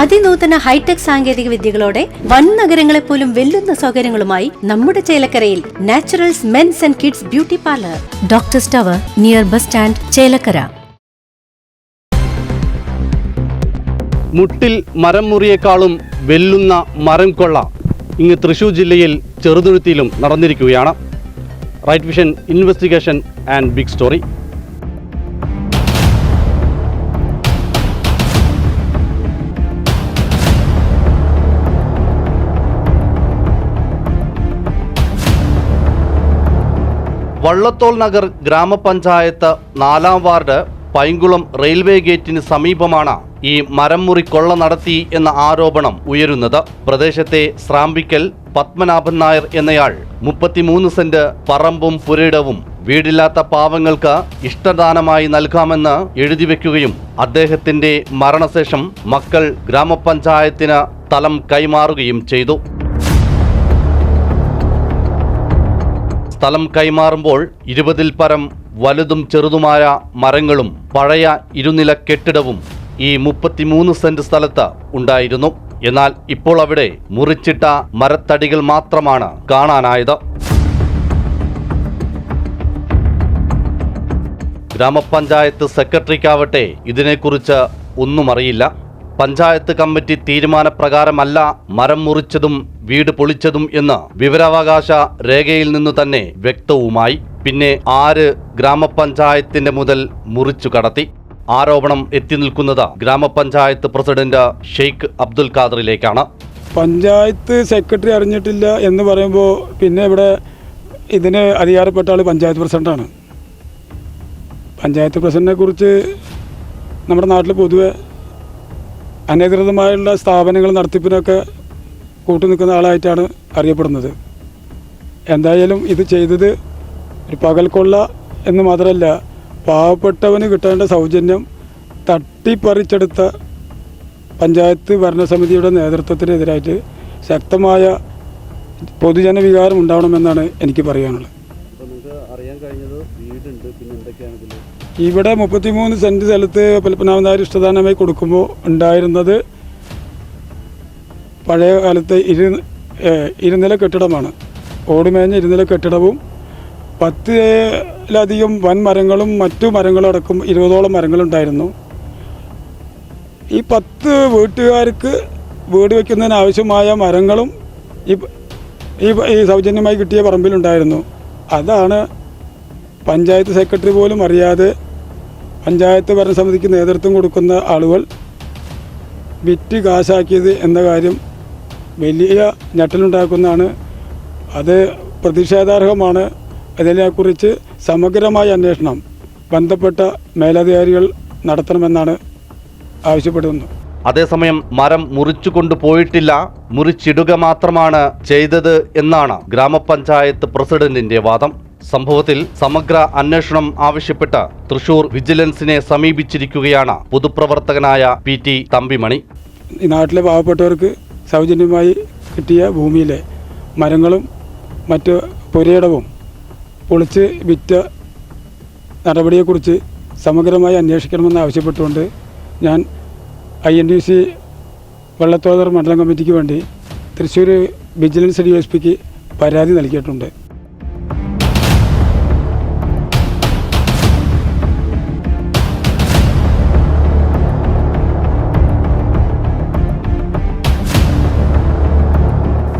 അതിനൂതന hi tech സാങ്കേതിക വിദ്യകളോടെ വൻ നഗരങ്ങളെ പോലും വെല്ലുന്ന സൗകര്യങ്ങളുമായി നമ്മുടെ ചേലക്കരയിൽ naturals men's and kids beauty parlour. Doctor സ്റ്റവർ near bus stand Chelakkara. Muttil മരം മുറിയേക്കാളും വെല്ലുന്ന മരം കൊള്ള ഇങ്ങ് തൃശൂർ ജില്ലയിൽ ചെറുതുരുത്തിയിലും നടന്നിരിക്കുകയാണ്. Right vision investigation and big story Vallathol Nagar grama panchayat നാലാം വാർഡ് പൈങ്കുളം റെയിൽവേ ഗേറ്റിന് സമീപമാണ് ഈ മരം മുറി കൊള്ള നടത്തി എന്ന ആരോപണം ഉയരുന്നത്. പ്രദേശത്തെ സ്രാമ്പിക്കൽ പത്മനാഭൻ നായർ എന്നയാൾ മുപ്പത്തിമൂന്ന് സെന്റ് പറമ്പും പുരയിടവും വീടില്ലാത്ത പാവങ്ങൾക്ക് ഇഷ്ടദാനമായി നൽകാമെന്ന് എഴുതി വെക്കുകയും അദ്ദേഹത്തിന്റെ മരണശേഷം മക്കൾ ഗ്രാമപഞ്ചായത്തിന് തലം കൈമാറുകയും ചെയ്തു. സ്ഥലം കൈമാറുമ്പോൾ ഇരുപതിൽ പരം വലുതും ചെറുതുമായ മരങ്ങളും പഴയ ഇരുനില കെട്ടിടവും ഈ മുപ്പത്തിമൂന്ന് സെന്റ് സ്ഥലത്ത് ഉണ്ടായിരുന്നു. എന്നാൽ ഇപ്പോൾ അവിടെ മുറിച്ചിട്ട മരത്തടികൾ മാത്രമാണ് കാണാനായത്. ഗ്രാമപഞ്ചായത്ത് സെക്രട്ടറിക്കാവട്ടെ ഇതിനെക്കുറിച്ച് ഒന്നും അറിയില്ല പഞ്ചായത്ത് കമ്മിറ്റി തീരുമാനപ്രകാരമല്ല മരം മുറിച്ചതും വീട് പൊളിച്ചതും എന്ന് വിവരാവകാശ രേഖയിൽ നിന്നു തന്നെ വ്യക്തവുമായി. പിന്നെ ആര് ഗ്രാമപഞ്ചായത്തിന്റെ മുതൽ മുറിച്ചു കടത്തി? ആരോപണം എത്തി നിൽക്കുന്നത് ഗ്രാമപഞ്ചായത്ത് പ്രസിഡന്റ് ഷെയ്ഖ് അബ്ദുൽ ഖാദറിലേക്കാണ്. പഞ്ചായത്ത് സെക്രട്ടറി അറിഞ്ഞിട്ടില്ല എന്ന് പറയുമ്പോൾ പിന്നെ ഇവിടെ ഇതിന് അധികാരപ്പെട്ട ആൾ പഞ്ചായത്ത് പ്രസിഡന്റാണ്. പഞ്ചായത്ത് പ്രസിഡന്റിനെ കുറിച്ച് നമ്മുടെ നാട്ടിൽ പൊതുവെ അനധികൃതമായുള്ള സ്ഥാപനങ്ങൾ നടത്തിപ്പിനൊക്കെ കൂട്ടുനിൽക്കുന്ന ആളായിട്ടാണ് അറിയപ്പെടുന്നത്. എന്തായാലും ഇത് ചെയ്തത് ഒരു പകൽക്കൊള്ള എന്ന് മാത്രമല്ല പാവപ്പെട്ടവന് കിട്ടേണ്ട സൗജന്യം തട്ടിപ്പറിച്ചെടുത്ത പഞ്ചായത്ത് ഭരണസമിതിയുടെ നേതൃത്വത്തിനെതിരായിട്ട് ശക്തമായ പൊതുജന വികാരം ഉണ്ടാവണമെന്നാണ് എനിക്ക് പറയാനുള്ളത്. അറിയാൻ കഴിഞ്ഞത്? വീടുണ്ട്. ഇവിടെ മുപ്പത്തിമൂന്ന് സെന്റ് സ്ഥലത്ത് പൽപ്പനാമനാർ ഇഷ്ടദാനമായി കൊടുക്കുമ്പോൾ ഉണ്ടായിരുന്നത് പഴയ കാലത്തെ ഇരു ഇരുനില കെട്ടിടമാണ്. ഓടുമേഞ്ഞ ഇരുനില കെട്ടിടവും പത്തിലധികം വൻ മരങ്ങളും മറ്റു മരങ്ങളും അടക്കം ഇരുപതോളം മരങ്ങളുണ്ടായിരുന്നു. ഈ പത്ത് വീട്ടുകാർക്ക് വീട് വയ്ക്കുന്നതിന് ആവശ്യമായ മരങ്ങളും ഈ ഈ സൗജന്യമായി കിട്ടിയ പറമ്പിലുണ്ടായിരുന്നു. അതാണ് പഞ്ചായത്ത് സെക്രട്ടറി പോലും അറിയാതെ പഞ്ചായത്ത് ഭരണസമിതിക്ക് നേതൃത്വം കൊടുക്കുന്ന ആളുകൾ വിറ്റ് കാശാക്കിയത് എന്ന കാര്യം വലിയ ഞെട്ടലുണ്ടാക്കുന്നതാണ്. അത് പ്രതിഷേധാർഹമാണ്. അതിനെക്കുറിച്ച് സമഗ്രമായ അന്വേഷണം ബന്ധപ്പെട്ട മേലധികാരികൾ നടത്തണമെന്നാണ് ആവശ്യപ്പെടുന്നത്. അതേസമയം മരം മുറിച്ചു കൊണ്ടുപോയിട്ടില്ല മുറിച്ചിടുക മാത്രമാണ് ചെയ്തത് എന്നാണ് ഗ്രാമപഞ്ചായത്ത് പ്രസിഡന്റിന്റെ വാദം. സംഭവത്തിൽ സമഗ്ര അന്വേഷണം ആവശ്യപ്പെട്ട് തൃശൂർ വിജിലൻസിനെ സമീപിച്ചിരിക്കുകയാണ് പൊതുപ്രവർത്തകനായ പി ടി തമ്പിമണി. ഈ നാട്ടിലെ പാവപ്പെട്ടവർക്ക് സൗജന്യമായി കിട്ടിയ ഭൂമിയിലെ മരങ്ങളും മറ്റ് പുരയിടവും പൊളിച്ച് വിറ്റ നടപടിയെക്കുറിച്ച് സമഗ്രമായി അന്വേഷിക്കണമെന്ന് ആവശ്യപ്പെട്ടുകൊണ്ട് ഞാൻ ഐ എൻ ഡി സി വെള്ളത്തോതർ മണ്ഡലം കമ്മിറ്റിക്ക് വേണ്ടി തൃശ്ശൂർ വിജിലൻസ് ഡി എസ് പിക്ക് പരാതി നൽകിയിട്ടുണ്ട്.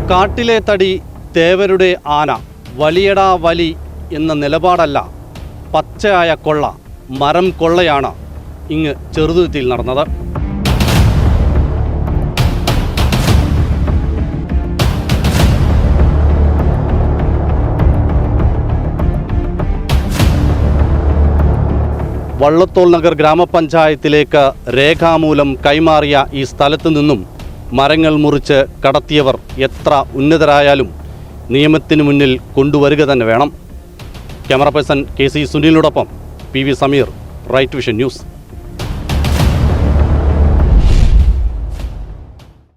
കാട്ടിലെ തടി തേവരുടെ ആന വലിയടാ വലി എന്ന നിലപാടല്ല. പച്ചയായ കൊള്ള മരം കൊള്ളയാണ് ഇങ്ങ് ചെറുതുരുത്തിയിൽ നടന്നത്. വള്ളത്തോൾ നഗർ ഗ്രാമപഞ്ചായത്തിലേക്ക് രേഖാമൂലം കൈമാറിയ ഈ സ്ഥലത്തു നിന്നും മരങ്ങൾ മുറിച്ച് കടത്തിയവർ എത്ര ഉന്നതരായാലും നിയമത്തിന് മുന്നിൽ കൊണ്ടുവരിക തന്നെ വേണം. Camera person K C സുനിലിനോടൊപ്പം P V Sameer right vision news.